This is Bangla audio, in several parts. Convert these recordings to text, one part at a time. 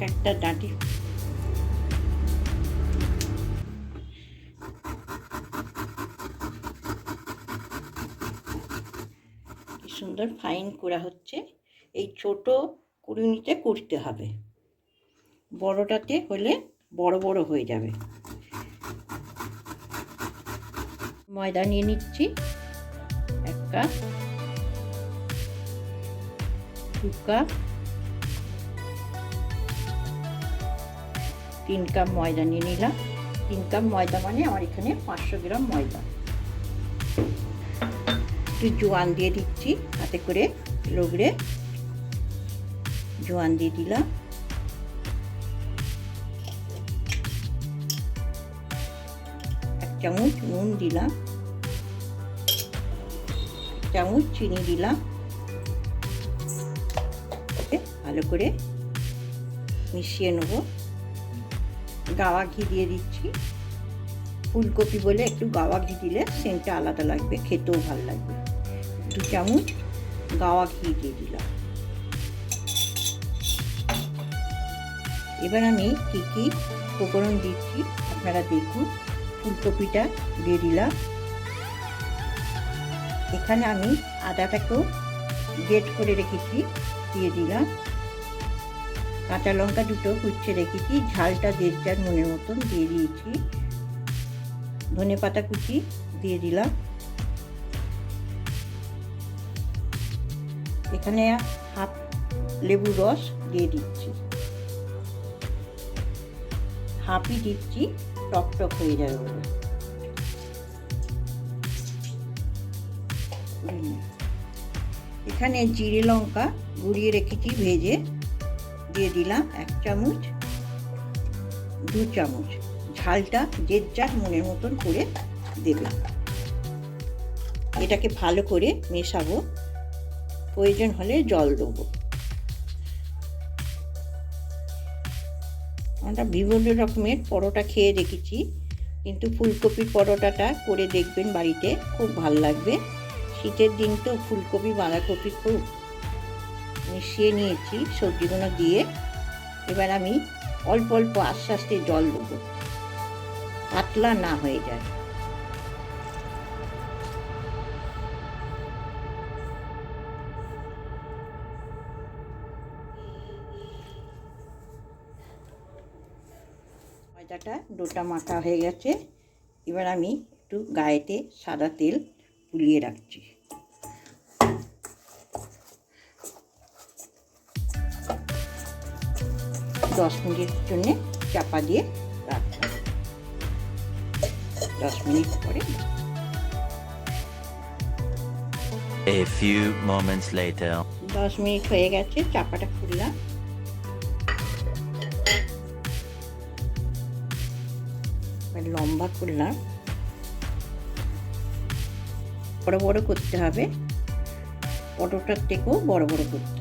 একটা ডাঁটি। কি সুন্দর ফাইন করা হচ্ছে। এই ছোট কুড়ুনিতে করতে হবে। বড়টাতে হলে বড় বড় হয়ে যাবে। ময়দা নিয়ে নিচ্ছি। এক কাপ। দু কাপ। তিন কাপ ময়দা নিয়ে নিলাম। তিন কাপ ময়দা মানে আমার এখানে পাঁচশো গ্রাম ময়দা। একটু জোয়ান দিয়ে দিচ্ছি হাতে করে লগড়ে জোয়ান দিয়ে দিলাম। এক চামচ নুন দিলাম। এক চামচ চিনি দিলাম। ভালো করে মিশিয়ে নেব। গাওয়া ঘি দিয়ে দিচ্ছি। ফুলকপি বলে একটু গাওয়া ঘি দিলে সেন্টটা আলাদা লাগবে, খেতেও ভালো লাগবে। দু চামচ গাওয়া ঘি দিয়ে দিলাম। এবার আমি কী কী উপকরণ দিচ্ছি আপনারা দেখুন। ফুলকপিটা দিয়ে দিলাম। এখানে আমি আদাটাকেও গেট করে রেখেছি, দিয়ে দিলাম। কাঁচা লঙ্কা দুটো কুচ্ছে রেখেছি, ঝালটা দেড় চার মনের মতন দিয়ে দিয়েছি। ধনে পাতা কুচি দিয়ে দিলাম। এখানে হাফ লেবু রস দিয়ে দিচ্ছি। হাফই দিচ্ছি, টক টক হয়ে যাবে এখানে জিরে লঙ্কা গুঁড়িয়ে রেখেছি ভেজে। দিয়ে দিলাম এক চামচ, দু চামচ ঝালটা যে যার মনের মতন করে দেবে এটাকে ভালো করে মেশাবো। প্রয়োজন হলে জল দেবো। আমরা বিভিন্ন রকমের পরোটা খেয়ে দেখেছি, কিন্তু ফুলকপির পরোটাটা করে দেখবেন বাড়িতে, খুব ভালো লাগবে। শীতের দিন তো ফুলকপি বাঁধাকপি খুব মিশিয়ে নিয়েছি, সবজিগুলো দিয়ে। এবার আমি অল্প অল্প আস্তে আস্তে জল দেবো। পাতলা না হয়ে যায়। ময়দাটা ডোটা মাখা হয়ে গেছে। এবার আমি একটু গায়েতে সাদা তেল বুলিয়ে রাখছি। দশ মিনিটের জন্যে চাপা দিয়ে রাখব দশ মিনিট পরে। A few moments later. দশ মিনিট হয়ে গেছে চাপাটা খুললাম। লম্বা করলাম বড় বড় করতে হবে। পটোটার থেকেও বড় বড় করতে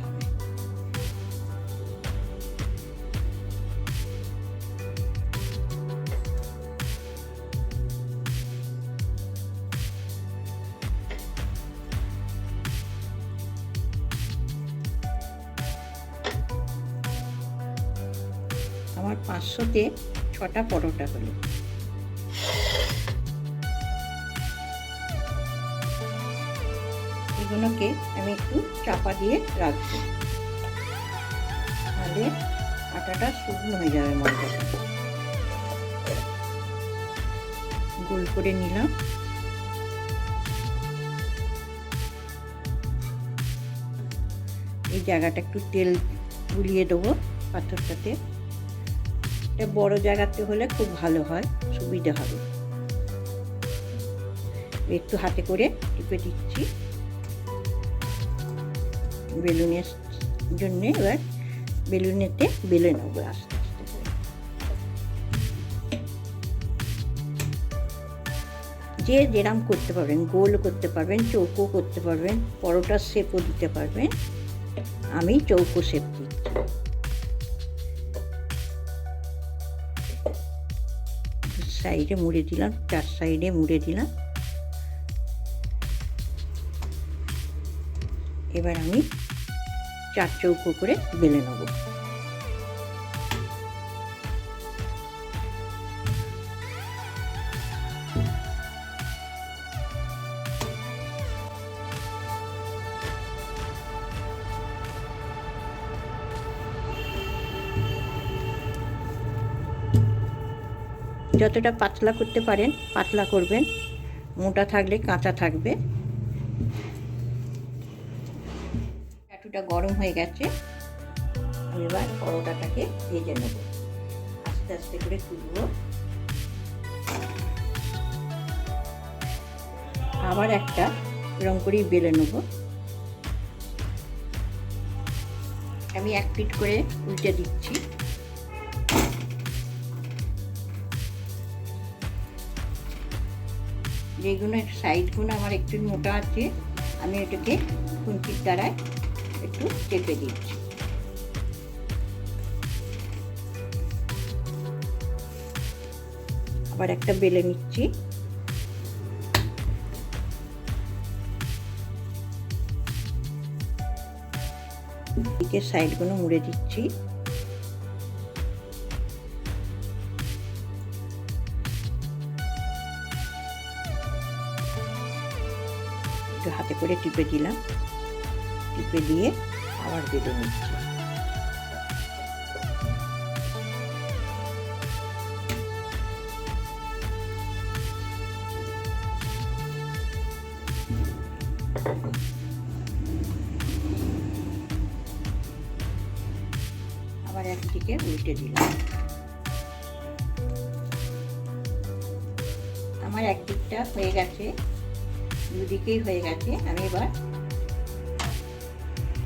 আমার পাঁচশোতে ছটা পরোটা হলো। এগুলোকে আমি একটু চাপা দিয়ে রাখব। তাহলে আটাটা শুকনো হয়ে যাবে ময়দাটা গোল করে নিলাম। এই জায়গাটা একটু তেল গুলিয়ে দেবো পাথরটাতে। এটা বড় জায়গাতে হলে খুব ভালো হয়, সুবিধা হবে। একটু হাতে করে টিপে দিচ্ছি। বেলুনের জন্য এবার বেলুনেতে বেলে নেব আস্তে আস্তে করে। যে যেরাম করতে পারবেন, গোল করতে পারবেন, চৌকো করতে পারবেন, পরোটার শেপও দিতে পারবেন। আমি চৌকো শেপ দিচ্ছি। সাইডে মুড়ে দিলাম চার সাইডে মুড়ে দিলাম। এবার আমি চার চৌকো করে বেলে নেব। যতটা পাতলা করতে পারেন, পাতলা করবেন। মোটা থাকলে কাঁচা থাকবে। চাটুটা গরম হয়ে গেছে। আমি এবার পরোটাটাকে ভেজে নেব। আস্তে আস্তে করে তুলবো। আবার একটা এরকম করেই বেলে নেব। আমি এক পিট করে উল্টে দিচ্ছি। যেগুলো সাইডগুলো আমার একটু মোটা আছে, আমি এটাকে খুন্তির দ্বারায় একটু চেপে দিচ্ছি। আবার একটা বেলে নিচ্ছি। সাইডগুলো মুড়ে দিচ্ছি। করে টিপে দিলাম। টিপে দিয়ে আবার বেঁধে নিচ্ছি। আবার একদিকে উল্টে দিলাম। আমার একদিকটা হয়ে গেছে। দুদিকেই হয়ে গেছে। আমি এবার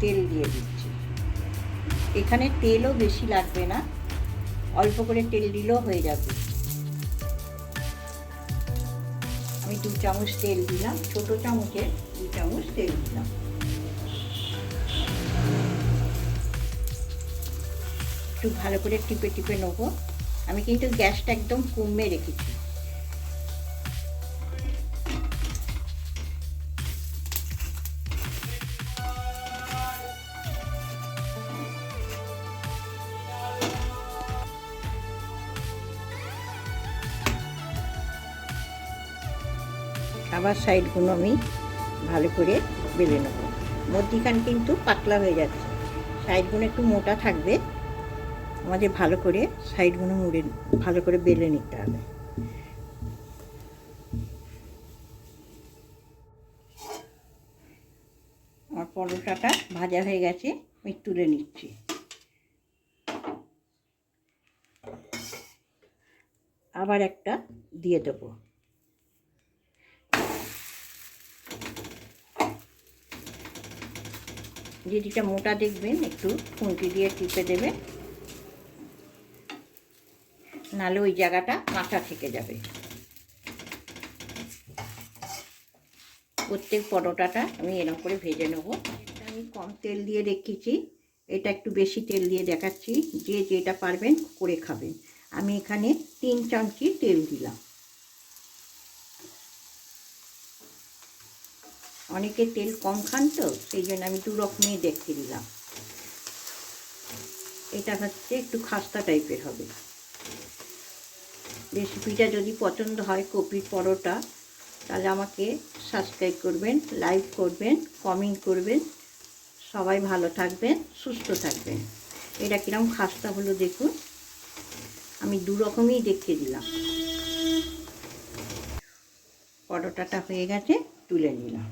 তেল দিয়ে দিচ্ছি। এখানে তেলও বেশি লাগবে না। অল্প করে তেল দিলেও হয়ে যাবে। আমি দু চামচ তেল দিলাম। ছোট চামচে দু চামচ তেল দিলাম। একটু ভালো করে টিপে টিপে নেব। আমি কিন্তু গ্যাসটা একদম কমে রেখেছি। আবার সাইডগুলো আমি ভালো করে বেলে নেব। মধ্যিখান কিন্তু পাতলা হয়ে যাচ্ছে। সাইডগুলো একটু মোটা থাকবে। আমাদের ভালো করে সাইডগুলো মুড়ে, ভালো করে বেলে নিতে হবে। আমার পরোটাটা ভাজা হয়ে গেছে, আমি তুলে নিচ্ছি। আবার একটা দিয়ে দেবো। যেদিটা মোটা দেখবেন, একটু খুন্তি দিয়ে টিপে দেবে। নাহলে ওই জায়গাটা কাঁচা থেকে যাবে। প্রত্যেক পরোটাটা আমি এরকম করে ভেজে নেব। আমি কম তেল দিয়ে রেখেছি। এটা একটু বেশি তেল দিয়ে দেখাচ্ছি। যে যেটা পারবেন করে খাবেন। আমি এখানে তিন চামচি তেল দিলাম। অনেকে তেল কম খান তো, সেই জন্য আমি দু রকমই দেখতে দিলাম। এটা হচ্ছে একটু খাস্তা টাইপের হবে। রেসিপিটা যদি পছন্দ হয় কপির পরোটা, তাহলে আমাকে সাবস্ক্রাইব করবেন লাইক করবেন কমেন্ট করবেন। সবাই ভালো থাকবেন, সুস্থ থাকবেন। এটা কিরম খাস্তা হলো দেখুন। আমি দু রকমই দেখিয়ে দিলাম। পরোটাটা হয়ে গেছে, তুলে নিলাম।